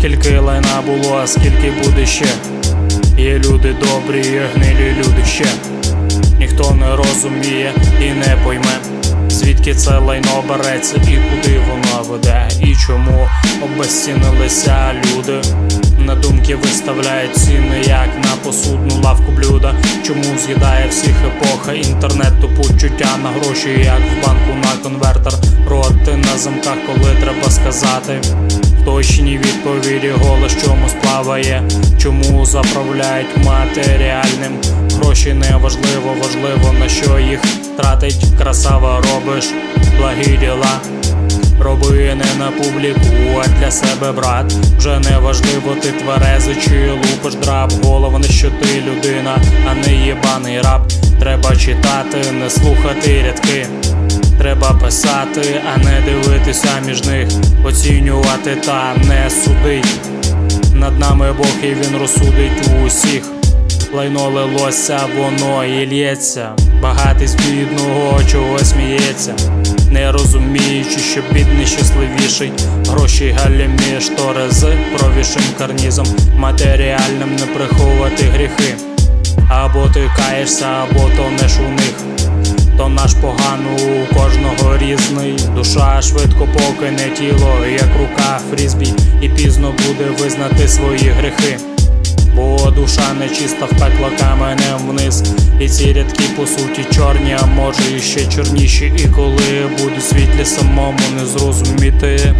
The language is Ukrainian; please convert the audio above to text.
Скільки лайна було, а скільки буде ще. Є люди добрі, є гнилі люди ще. Ніхто не розуміє і не пойме, звідки це лайно береться і куди воно веде, і чому обезцінилися люди. На думки виставляють ціни, як на посудну лавку блюда. Чому з'їдає всіх епоха інтернету почуття на гроші, як в банку на конвертер. Роти на замках, коли треба сказати. Точні відповіді голос чомусь плаває. Чому заправляють матеріальним? Гроші не важливо, важливо на що їх тратить. Красава робиш, благі діла. Роби не на публіку, а для себе брат. Вже не важливо, ти тверезий чи лупиш драп. Головне, що ти людина, а не єбаний раб. Треба читати, не слухати рядки. Треба писати, а не дивитися між них, оцінювати та не судить. Над нами Бог і він розсудить усіх. Лайно лилося, воно і лється. Багатий з бідного чого сміється. Не розуміючи, що бідний щасливіший. Гроші галімі штори з провішим карнізом. Матеріальним не приховувати гріхи. Або ти каєшся, або тонеш у них. То наш погано у кожного різний. Душа швидко покине тіло, як рука фрізбі, і пізно буде визнати свої грехи. Бо душа нечиста впекла каменем вниз. І ці рядки по суті чорні, а може і ще чорніші. І коли буду світлі самому не зрозуміти.